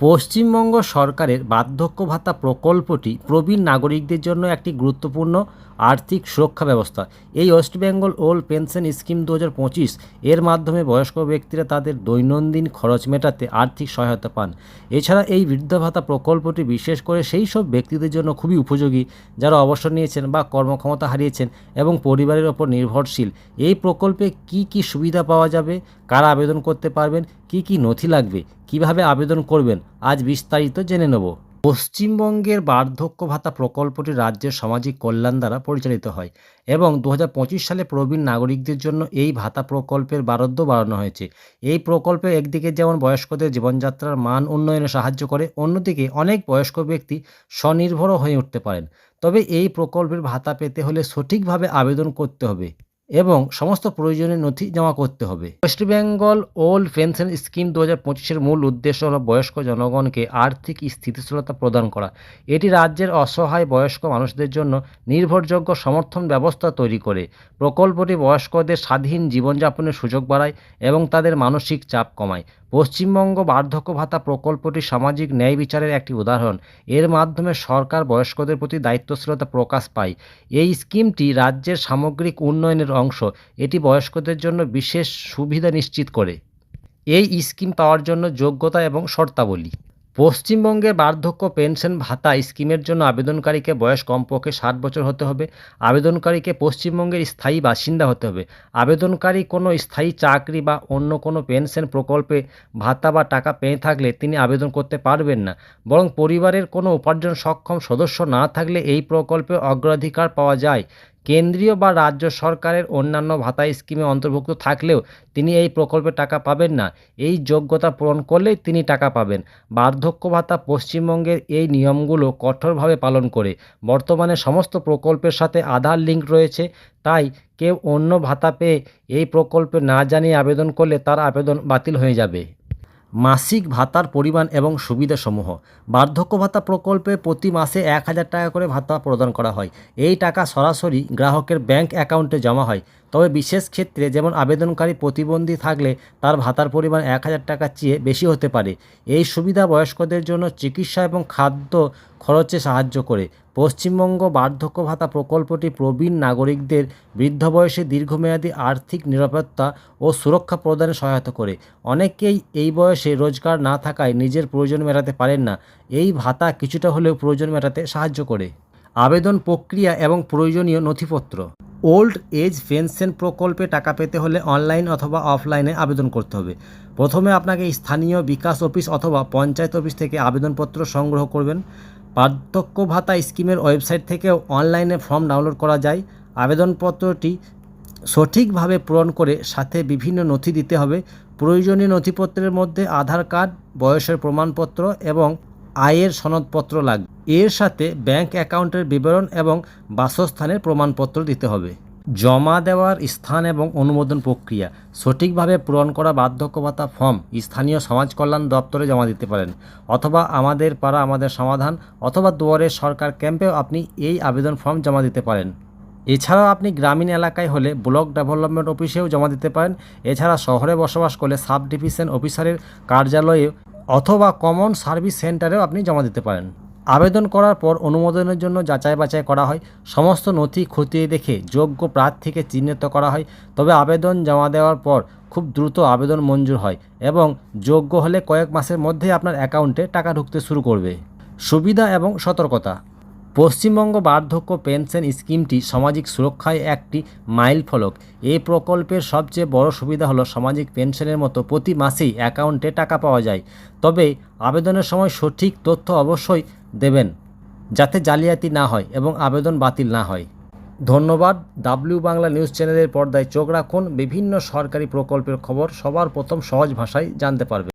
পশ্চিমবঙ্গ সরকারের বার্ধক্য ভাতা প্রকল্পটি প্রবীণ নাগরিকদের জন্য একটি গুরুত্বপূর্ণ আর্থিক সুরক্ষা ব্যবস্থা। এই West Bengal old pension scheme দু হাজার পঁচিশ এর মাধ্যমে বয়স্ক ব্যক্তিরা তাদের দৈনন্দিন খরচ মেটাতে আর্থিক সহায়তা পান। এছাড়া এই বৃদ্ধ ভাতা প্রকল্পটি বিশেষ করে সেই সব ব্যক্তিদের জন্য খুবই উপযোগী যারা অবসর নিয়েছেন বা কর্মক্ষমতা হারিয়েছেন এবং পরিবারের ওপর নির্ভরশীল। এই প্রকল্পে কি কি সুবিধা পাওয়া যাবে কারা আবেদন করতে পারবেন? কি কি নথি লাগবে? কীভাবে আবেদন করবেন? আজ বিস্তারিত জেনে নেব। পশ্চিমবঙ্গের বার্ধক্য ভাতা প্রকল্পটি রাজ্যের সামাজিক কল্যাণ দ্বারা পরিচালিত হয় এবং দু হাজার পঁচিশ সালে প্রবীণ নাগরিকদের জন্য এই ভাতা প্রকল্পের বারদ্য বাড়ানো হয়েছে। এই প্রকল্পে একদিকে যেমন বয়স্কদের জীবনযাত্রার মান উন্নয়নে সাহায্য করে, অন্যদিকে অনেক বয়স্ক ব্যক্তি স্বনির্ভরও হয়ে উঠতে পারেন। তবে এই প্রকল্পের ভাতা পেতে হলে সঠিকভাবে আবেদন করতে হবে। এবং সমস্ত প্রয়োজনীয় নথি জমা করতে হবে। West Bengal old pension scheme দু হাজার পঁচিশের মূল উদ্দেশ্য হল বয়স্ক জনগণকে আর্থিক স্থিতিশীলতা প্রদান করা। এটি রাজ্যের অসহায় বয়স্ক মানুষদের জন্য নির্ভরযোগ্য সমর্থন ব্যবস্থা তৈরি করে। প্রকল্পটি বয়স্কদের স্বাধীন জীবনযাপনের সুযোগ বাড়ায় এবং তাদের মানসিক চাপ কমায়। পশ্চিমবঙ্গ বার্ধক্য ভাতা প্রকল্পটি সামাজিক ন্যায় বিচারের একটি উদাহরণ। এর মাধ্যমে সরকার বয়স্কদের প্রতি দায়িত্বশীলতা প্রকাশ পায়। এই স্কিমটি রাজ্যের সামগ্রিক উন্নয়নের অংশ। এটি বয়স্কদের জন্য বিশেষ সুবিধা নিশ্চিত করে। এই স্কিম পাওয়ার জন্য যোগ্যতা এবং শর্তাবলী। পশ্চিমবঙ্গের বার্ধক্য পেনশন ভাতা স্কিমের জন্য আবেদনকারীকে বয়স কমপক্ষে ষাট বছর হতে হবে। আবেদনকারীকে পশ্চিমবঙ্গের স্থায়ী বাসিন্দা হতে হবে। আবেদনকারী কোনো স্থায়ী চাকরি বা অন্য কোনো পেনশন প্রকল্পে ভাতা বা টাকা পেয়ে থাকলে তিনি আবেদন করতে পারবেন না। বরং পরিবারের কোনো উপার্জন সক্ষম সদস্য না থাকলে এই প্রকল্পে অগ্রাধিকার পাওয়া যায়। কেন্দ্রীয় বা রাজ্য সরকারের অন্যান্য ভাতা স্কিমে অন্তর্ভুক্ত থাকলেও তিনি এই প্রকল্পে টাকা পাবেন না। এই যোগ্যতা পূরণ করলেই তিনি টাকা পাবেন। বার্ধক্য ভাতা পশ্চিমবঙ্গের এই নিয়মগুলো কঠোরভাবে পালন করে। বর্তমানে সমস্ত প্রকল্পের সাথে আধার লিঙ্ক রয়েছে। তাই কেউ অন্য ভাতা পেয়ে এই প্রকল্পে না জানিয়ে আবেদন করলে তার আবেদন বাতিল হয়ে যাবে। মাসিক ভাতার পরিমাণ এবং সুবিধাসমূহ। বার্ধক্য ভাতা প্রকল্পে প্রতি মাসে এক হাজার টাকা করে ভাতা প্রদান করা হয়। এই টাকা সরাসরি গ্রাহকের ব্যাংক অ্যাকাউন্টে জমা হয়। তবে বিশেষ ক্ষেত্রে যেমন আবেদনকারী প্রতিবন্ধী থাকলে তার ভাতার পরিমাণ এক হাজার টাকার চেয়ে বেশি হতে পারে। এই সুবিধা বয়স্কদের জন্য চিকিৎসা এবং খাদ্য খরচে সাহায্য করে। পশ্চিমবঙ্গ বার্ধক্য ভাতা প্রকল্পটি প্রবীণ নাগরিকদের বৃদ্ধ বয়সে দীর্ঘমেয়াদী আর্থিক নিরাপত্তা ও সুরক্ষা প্রদানে সহায়তা করে। অনেকেই এই বয়সে রোজগার না থাকায় নিজের প্রয়োজন মেটাতে পারেন না। এই ভাতা কিছুটা হলেও প্রয়োজন মেটাতে সাহায্য করে। আবেদন প্রক্রিয়া এবং প্রয়োজনীয় নথিপত্র। ওল্ড এজ পেনশন প্রকল্পে টাকা পেতে হলে অনলাইন অথবা অফলাইনে আবেদন করতে হবে। প্রথমে আপনাকে স্থানীয় বিকাশ অফিস অথবা পঞ্চায়েত অফিস থেকে আবেদনপত্র সংগ্রহ করবেন। বার্ধক্য ভাতা স্কিমের ওয়েবসাইট থেকে অনলাইনে ফর্ম ডাউনলোড করা যায়। আবেদনপত্রটি সঠিকভাবে পূরণ করে সাথে বিভিন্ন নথি দিতে হবে। প্রয়োজনীয় নথিপত্রের মধ্যে আধার কার্ড, বয়সের প্রমাণপত্র এবং আয়ের সনদপত্র লাগবে। এর সাথে ব্যাংক অ্যাকাউন্টের বিবরণ এবং বাসস্থানের প্রমাণপত্র দিতে হবে। জমা দেওয়ার স্থান এবং অনুমোদন প্রক্রিয়া। সঠিকভাবে পূরণ করা বার্ধক্য ভাতা ফর্ম স্থানীয় সমাজ কল্যাণ দপ্তরে জমা দিতে পারেন। অথবা আমাদের পাড়া আমাদের সমাধান অথবা দুয়ারের সরকার ক্যাম্পেও আপনি এই আবেদন ফর্ম জমা দিতে পারেন। এছাড়াও আপনি গ্রামীণ এলাকায় হলে ব্লক ডেভেলপমেন্ট অফিসেও জমা দিতে পারেন। এছাড়া শহরে বসবাস করলে সাব ডিভিশন অফিসারের কার্যালয়ে অথবা কমন সার্ভিস সেন্টারেও আপনি জমা দিতে পারেন। আবেদন করার পর অনুমোদনের জন্য যাচাই বাছাই করা হয়। সমস্ত নথি খতিয়ে দেখে যোগ্য প্রার্থীকে চিহ্নিত করা হয়। তবে আবেদন জমা দেওয়ার পর খুব দ্রুত আবেদন মঞ্জুর হয় এবং যোগ্য হলে কয়েক মাসের মধ্যেই আপনার অ্যাকাউন্টে টাকা ঢুকতে শুরু করবে। সুবিধা এবং সতর্কতা। পশ্চিমবঙ্গ বার্ধক্য পেনশন স্কিমটি সামাজিক সুরক্ষায় একটি মাইল ফলক। এই প্রকল্পের সবচেয়ে বড় সুবিধা হলো সামাজিক পেনশনের মতো প্রতি মাসেই অ্যাকাউন্টে টাকা পাওয়া যায়। তবে আবেদনের সময় সঠিক তথ্য অবশ্যই দেবেন, যাতে জালিয়াতি না হয় এবং আবেদন বাতিল না হয়। ধন্যবাদ। ডাব্লিউ বাংলা নিউজ চ্যানেলের পর্দায় চোখ রাখুন। বিভিন্ন সরকারি প্রকল্পের খবর সবার প্রথম সহজ ভাষায় জানতে পারবে